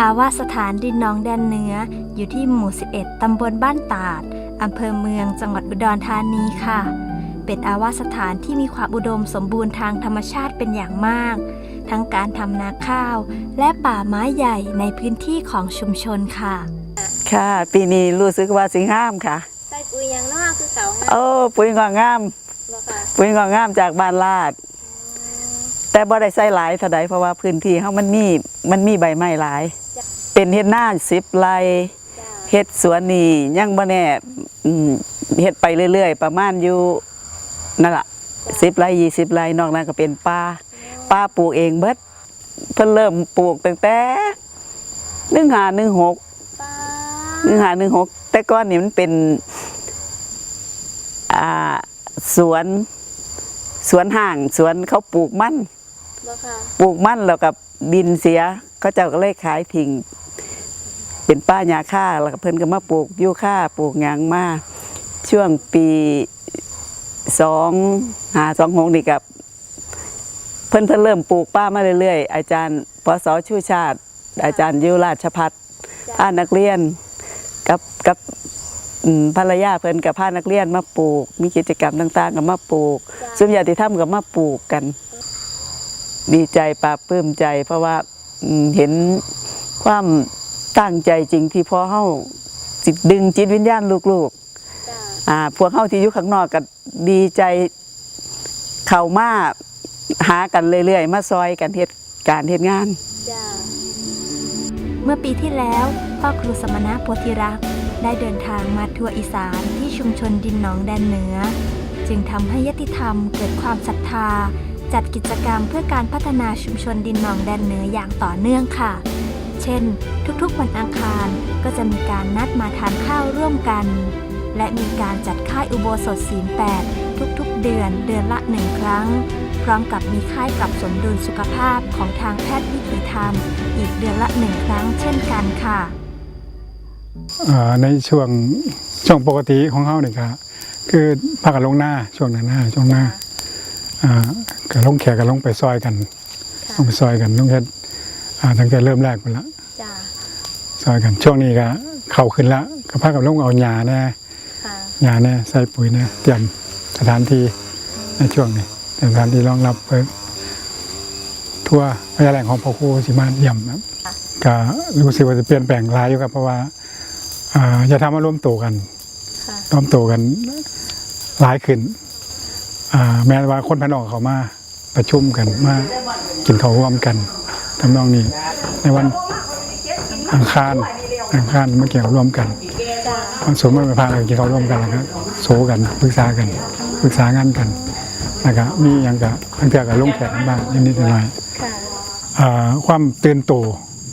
อาวาสถานดินน้องแดนเหนืออยู่ที่หมู่ 11 ตำบลบ้านตาด อำเภอเมือง จังหวัดอุดรธานีค่ะ เป็นอาวาสถานที่มีความอุดมสมบูรณ์ทางธรรมชาติเป็นอย่างมาก ทั้งการทำนาข้าว และป่าไม้ใหญ่ในพื้นที่ของชุมชนค่ะ ค่ะ ปีนี้รู้สึกว่าสิงามค่ะ ใส่ปุ๋ยหยังเนาะคือเก่างามโอ้ปุ๋ยงอกงามบ่ค่ะปุ๋ยงอกงามจากบ้านลาด แต่บ่ได้ใส่หลายเท่าใดเพราะว่าพื้นที่เฮามันมีมันมีใบไม้หลาย เป็นเฮ็ดนา10ไร่จ้าเฮ็ดสวนนี่ยังบ่แน่อืมเฮ็ดไปเรื่อยๆ ประมาณอยู่นั่นล่ะ10ไร่20ไร่นอกนั้นก็เป็นป่าป่าปลูกเองเบิดเพิ่นเริ่มปลูกตั้งแต่1516ป้าหนึ่งหาหนึ่งหกแต่ก้อนนี่มันเป็นอ่าสวนสวนห่างสวนเขาปลูกมันบ่ค่ะ ปลูกมันแล้วกับดินเสียเขาเจ้าก็เลยขายทิ้งเป็นป้าหญ้าค่าแล้วก็เพิ่นก็มาปลูกยูค่าปลูกหยางมาช่วงปีสองหาสองหกนี่กับเพิ่นเพิ่นเริ่มปลูกป้ามาเรื่อยๆ อาจารย์ปสชูชาติ อาจารย์ยุราชพัฒน์จ้าพานักเรียนกับกับอืมภรรยาเพิ่นกับพานักเรียนมาปลูก มีกิจกรรมต่างๆกับมาปลูกซึ่งญาติธรรมกับมาปลูกกัน ดีใจปลาบปลื้มใจ เพราะว่าอืมเห็นความตั้งใจจริงที่พ่อเฮาจิตดึงจิตวิญญาณลูกจ้าๆอ่าพวกเฮาที่อยู่ข้างนอกก็ดีใจเข้ามาหากันเรื่อยๆ มาซอยกันเฮ็ดการเฮ็ดงานจ้าเมื่อปีที่แล้วพ่อครูสมณะโพธิรักษ์ได้เดินทางมาทัวร์อีสานที่ชุมชนดินหนองแดนเหนือ จึงทำให้ยติธรรมเกิดความศรัทธา จัดกิจกรรมเพื่อการพัฒนาชุมชนดินหนองแดนเหนืออย่างต่อเนื่องค่ะ เช่น ทุกๆวันอังคารก็จะมีการนัดมาทานข้าวร่วมกัน และมีการจัดค่ายอุโบสถศีลแปดทุกๆ เดือนเดือนละหนึ่งครั้ง พร้อมกับมีค่ายปรับสมดุลสุขภาพของทางแพทย์วิถีธรรม อีกเดือนละหนึ่งครั้งเช่นกันค่ะในช่วงช่วงปกติของเขาเนี่ยก็คือพากันลงหน้าช่วงหน้าหน้าช่วงหน้าอ่า ก็ลงแขกก็ลงไปซอยกันลงไปซอยกันลงเฮ็ดอ่าตั้งแต่เริ่มแรกไปละจ้าซอยกันช่วงนี้ก็เข้าขึ้นละก็พากันลงเอาหญ้าแน่ค่ะหญ้าแน่ใส่ปุ๋ยแน่เตรียมสถานที่ในช่วงนี้เตรียมสถานที่รองรับเพิ่ทั่วพยาแหล่งของพ่อครูสิมาเยี่ยมนะครับก็รู้สึกว่าจะเปลี่ยนแปลงหลายอยู่ครับเพราะว่าอ่าจะทำมาร่วมตัวกันค่ะร่วมตัวกันหลายขึ้นอ่าแม้ว่าคนภายนอกเขามา ประชุมกันมากินข้าวร่วมกันทำนองนี้ ในวันอังคารอังคารมาเกี่ยวร่วมกันจ้าวันศุกร์มาพากันกินข้าวร่วมกันแล้วก็โซกันปรึกษากันปรึกษางานกันแล้วก็มีอย่างกับบางเทื่อกับลงแขกกันบ้างนิดๆหน่อยๆค่ะอ่าความตื่นโต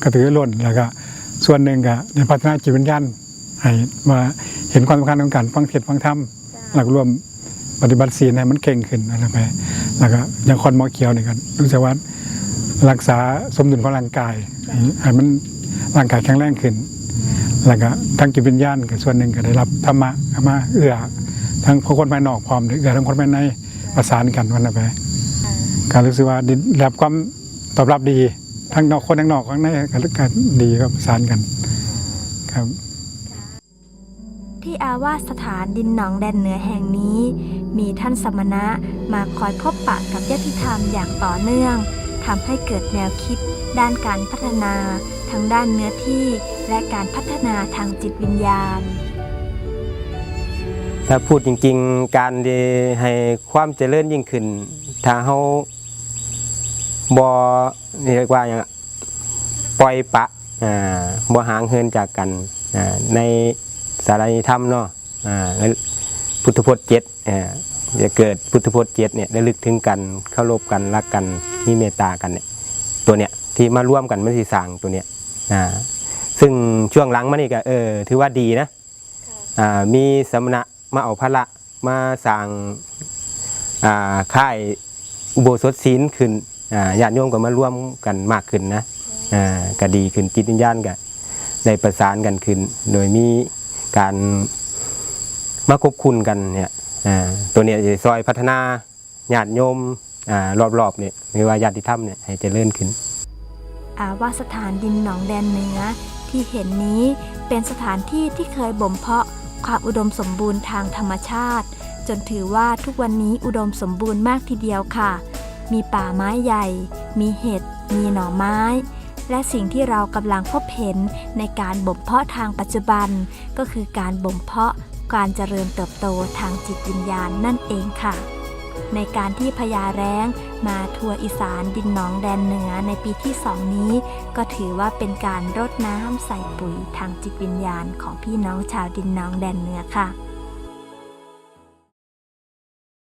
กระตือรือร้นแล้วก็ส่วนหนึ่งก็ในพัฒนาจิตวิญญาณให้ว่าเห็นความสำคัญของการฟังเทศน์ฟังธรรมหลักรวมปฏิบัติศีลให้มันเก่งขึ้นอะไรไป แล้วก็อย่างคอนหมอเขียวนี่ก็รู้สึกว่ารักษาสมดุลของร่างกายให้มันร่างกายแข็งแรงขึ้น แล้วก็ทั้งจิตวิญญาณก็ส่วนหนึ่งก็ได้รับธรรมะเข้ามาเอื้อทั้งคนภายนอกพร้อมหรือเอื้อทั้งคนภายในประสานกันวันนั้นไปการรู้สึกว่าได้รับความตอบรับดีทั้งนอกคนทั้งนอกข้างในกันกันดีครับประสานกันครับ ที่อาวาสสถานดินหนองแดนเหนือแห่งนี้านสมณะมาคอยพบปะกับญาติธรรมอย่างต่อเนื่องทำให้เกิดแนวคิด ด้านการพัฒนาทั้งด้านเนื้อที่และการพัฒนาทางจิตวิญญาณ ถ้าพูดจริงๆ การให้ความเจริญยิ่งขึ้น ถ้าเฮาบ่นี่เรียกว่าอย่างปล่อยปะอ่าบ่ห่างเหินจากกันอ่าในสารนิธรรมเนาะอ่าและพุทธพจน์เจ็ดอ่า จะเกิดพุทธพจน์เจ็ดเนี่ยได้ลึกถึงกันเคารพกันรักกันมีเมตตากันเนี่ยตัวเนี้ยที่มาร่วมกันมันสิสางตัวเนี้ยอ่าซึ่งช่วงหลังมานี่ก็เออถือว่าดีนะอ่ามีสมณะมาเอาพระมาสร้างอ่าค่ายอุโบสถศีลขึ้นอ่าญาติโยมก็มาร่วมกันมากขึ้นนะอ่าก็ดีขึ้นจิตวิญญาณก็ได้ประสานกันขึ้น โดยมีการมาควบคุมกันเนี่ย อ่าตัวเนี้ยจะซอยพัฒนาญาติโยมอ่ารอบๆเนี่ยหรือว่าญาติธรรมเนี่ยให้เจริญขึ้น อาวาสถานดินหนองแดนเหนือที่เห็นนี้เป็นสถานที่ที่เคยบ่มเพาะความอุดมสมบูรณ์ทางธรรมชาติ จนถือว่าทุกวันนี้อุดมสมบูรณ์มากทีเดียวค่ะ มีป่าไม้ใหญ่ มีเห็ด มีหน่อไม้ และสิ่งที่เรากำลังพบเห็นในการบ่มเพาะทางปัจจุบัน ก็คือการบ่มเพาะ การเจริญเติบโตทางจิตวิญญาณนั่นเองค่ะ ในการที่พญาแร้งมาทัวร์อีสานดินหนองแดนเหนือในปีที่สองนี้ ก็ถือว่าเป็นการรดน้ำใส่ปุ๋ยทางจิตวิญญาณของพี่น้องชาวดินหนองแดนเหนือค่ะ